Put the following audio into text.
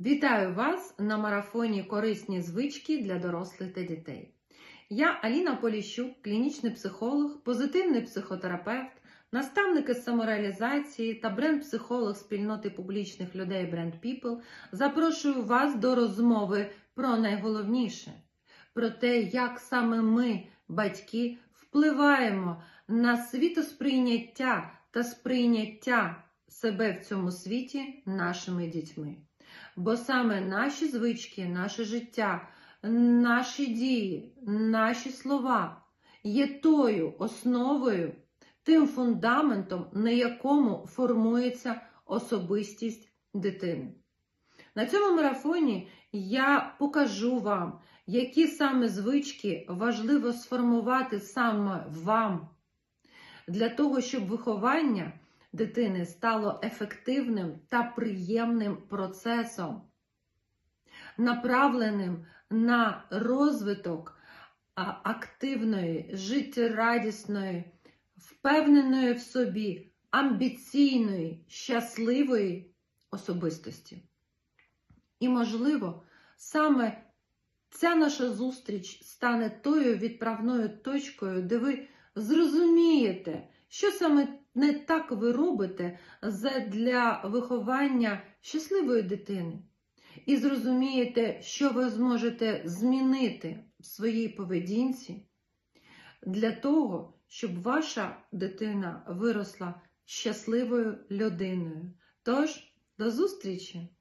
Вітаю вас на марафоні Корисні звички для дорослих та дітей. Я Аліна Поліщук, клінічний психолог, позитивний психотерапевт, наставник із самореалізації та бренд-психолог спільноти публічних людей Brand People. Запрошую вас до розмови про найголовніше, про те, як саме ми, батьки, впливаємо на світосприйняття та сприйняття себе в цьому світі нашими дітьми. Бо саме наші звички, наше життя, наші дії, наші слова є тою основою, тим фундаментом, на якому формується особистість дитини. На цьому марафоні я покажу вам, які саме звички важливо сформувати саме вам для того, щоб виховання дитини стало ефективним та приємним процесом, направленим на розвиток активної, життєрадісної, впевненої в собі, амбіційної, щасливої особистості. І, можливо, саме ця наша зустріч стане тою відправною точкою, де ви зрозумієте, що саме не так ви робите для виховання щасливої дитини. І зрозумієте, що ви зможете змінити в своїй поведінці для того, щоб ваша дитина виросла щасливою людиною. Тож, до зустрічі!